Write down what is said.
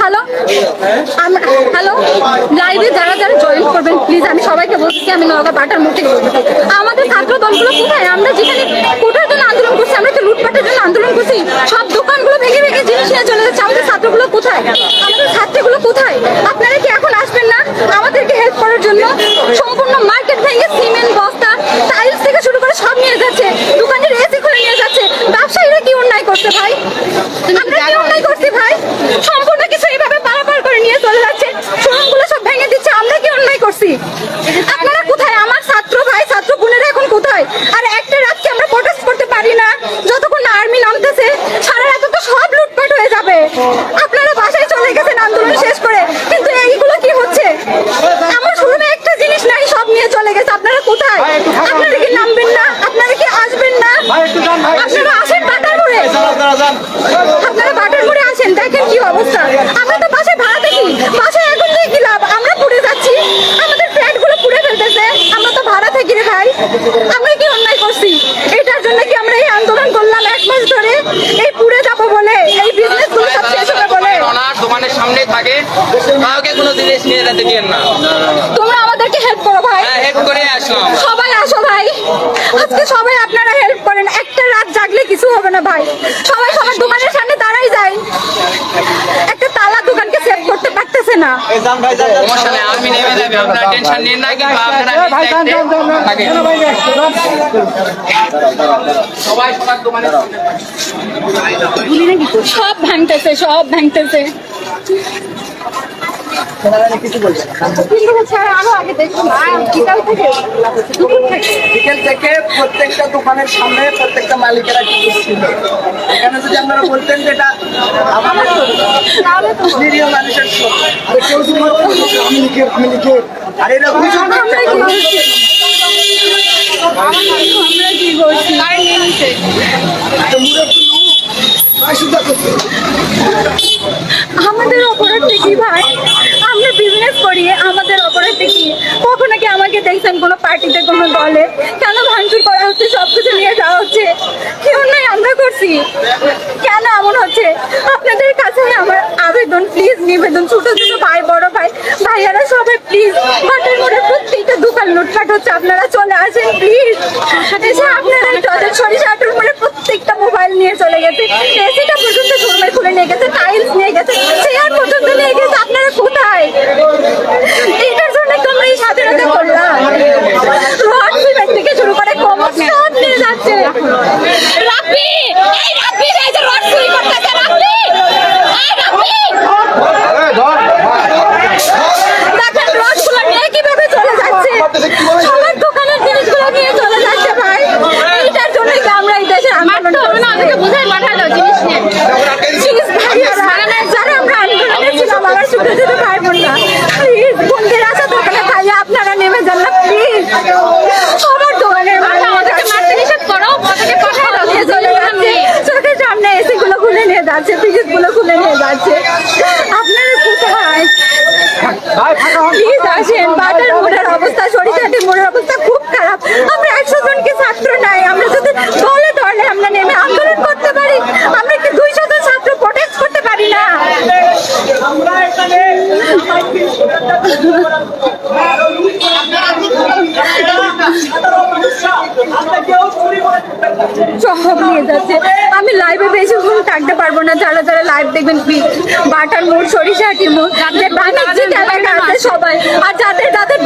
Hello hello লাইভে যারা যারা জয়েন করবেন প্লিজ আমি সবাইকে বলছি আমি নগা বাটার মুখে আমাদের ছাত্র দলগুলো কোথায়? আমরা যেখানে কোটার জন্য আন্দোলন করছি, আমরা তো লুটপাটের জন্য আন্দোলন করছি, সব দোকানগুলো ভেঙে ভেঙে জিনিস নিয়ে চলে যাচ্ছে। আমাদের ছাত্রগুলো কোথায় আমাদের ছাত্রগুলো কোথায় আপনারা কি এখন আসবেন না আমাদেরকে হেল্প করার জন্য সম্পূর্ণ মার্কেট ভেঙে সিমেন্ট বস্তা টাইলস থেকে শুরু করে সব নিয়ে যাচ্ছে দোকানের এসি খুলে নিয়ে যাচ্ছে ব্যবসায়ীরা কি অন্যায় করছে ভাই আমরা কি অন্যায় করছি ভাই সম্পূর্ণ কিছু এইভাবে পারাপার করে নিয়ে চলে যাচ্ছে শোরুমগুলো সব ভেঙে দিচ্ছে আমরা কি অন্যায় করছি আপনারা কোথায় আমার ছাত্র ভাই ছাত্র বোনেরা এখন কোথায় আর একটা রাত কি আমরা প্রোটেস্ট করতে পারি না যতক্ষণ না আর্মি নামতেছে সারা রাত তো সব লুটপাট হয়ে যাবে আপনারা বাসায় চলে গেছেন আন্দোলন শেষ করে কিন্তু এইগুলো কি হচ্ছে আমার শুরুতে একটা জিনিস নাই সব নিয়ে চলে গেছে আপনারা কোথায় আপনারা কি নামবেন না আপনারা কি আসবেন না আপনারা আসেন বাটার মোড়ে আপনারা বাটার মোড়ে আসেন দেখেন কি অবস্থা আমরা তো বাসায় ভাড়া দেখি বাসায় এখন থেকে কি লাভ আমরা পুড়ে যাচ্ছি আমাদের ফ্ল্যাটগুলো পুড়ে ফেলতেছে আমরা তো ভাড়া থাকি রে ভাই আমরা কি অন্যায় করছি এটার জন্য কি আমরা এই আন্দোলন করলাম এক মাস ধরে এই পুড়ে যাব বলে এই বিজনেসগুলো সব শেষ হবে বলে ওনার দোকানের সামনে থাকে কাউকে কোনো জিনিস নিয়ে যেতে দিয়েন না। তোমরা আমাদেরকে হেল্প করো ভাই। হ্যাঁ হেল্প করে আমরা। সবাই আসো ভাই। আজকে সবাই আপনারা হেল্প করেন। একটা রাত জাগলে কিছু হবে না ভাই। সবাই সবার দোকানের সামনে দাঁড়াই যায়। একটা তালা দোকানকে সেভ করতে পারতেছে না। সমস্যা নেই আমি নেমে যাবে। আপনারা টেনশন নিন না কিন্তু আপনারা সবাই সবার দোকানে সব ভাঙতেছে সব ভাঙতেছে। কিন্তু হচ্ছে আরও আগে দেখুন বিকাল থেকে দুপুর থেকে বিকেল থেকে প্রত্যেকটা দোকানের সামনে প্রত্যেকটা মালিকেরা কিন্তু ছিল। এখানে যদি আপনারা বলতেন যে এটা আমাদের নিরীহ মানুষের কেউ আমি লিখে আমি লিখে আর এটা অভিযোগ আমরা কি করছি? আমাদের অপরাধটা কি ভাই। আমরা বিজনেস করি, আমাদের অপরাধটা কি কখনো কি আমাকে দেখছেন কোনো পার্টিতে, কোনো দলে? কেন ভাঙচুর করা হচ্ছে সব কিছু নিয়ে যাওয়া হচ্ছে? কি অন্যায় আমরা করছি? কেন এমন হচ্ছে? আপনাদের কাছে আমার আবেদন প্লিজ নিবেদন। ছোট ছোট ভাই, বড় ভাই, ভাইয়ারা সবাই প্লিজ বাটার মোড়ে প্রত্যেকটা দোকান লুটফাট হচ্ছে। আপনারা চলে আসেন প্লিজ আপনারা সরিষা আটুর মোড়ে প্রত্যেকটা মোবাইল নিয়ে চলে গেছে। এসিটা পর্যন্ত শোরুমে খুলে নিয়ে গেছে টাইলস নিয়ে গেছে চেয়ার পর্যন্ত নিয়ে গেছে আপনারা কোথায় এটার জন্য তো আমরা এই স্বাধীনতা করলাম রড সিমেন্ট থেকে শুরু করে কমর সব নিয়ে যাচ্ছে রাব্বি এই রাব্বি এই যে রড চুরি করতেছে রাব্বি এই রাব্বি দেখেন রডগুলো নিয়ে কীভাবে চলে যাচ্ছে সবার দোকানের জিনিসগুলো নিয়ে চলে যাচ্ছে ভাই এইটার জন্য কি আমরা এই দেশে আন্দোলন হবে না আমাকে বুঝাই পাঠালো জিনিস নিয়ে প্লিজ ভাইয়ারা যারা আমরা আন্দোলনে ছিলাম আমার ছোট ছোট ভাই বোনরা প্লিজ বন্ধের আসা দোকানে ভাইয়া আপনারা নেমে যান না প্লিজ সবার দোকানের আমাদেরকে মারতে নিষেধ করো ওদেরকে পাঠায় দাও নিয়ে চলে যাচ্ছে চোখের সামনে এসি গুলো খুলে নিয়ে যাচ্ছে ফ্রিজগুলো খুলে নিয়ে যাচ্ছে। আপনারা কোথায়? প্লিজ আসেন বাটার মোড়ের অবস্থা সরিষাটির মোড়ের অবস্থা খুব খারাপ। আমরা একশো জনকে ছাত্র নাই আমরা যদি দলে দলে আমরা নেমে আন্দোলন করতে পারি। আমরা কি দুইশো জন ছাত্র প্রোটেস্ট করতে পারি না? সব নিয়ে যাচ্ছে। থাকতে পারব না যারা যারা লাইভ দেখবেন প্লিজ বাটার মোড় সরিষাটির মোড় সবাই। আর যাদের যাদের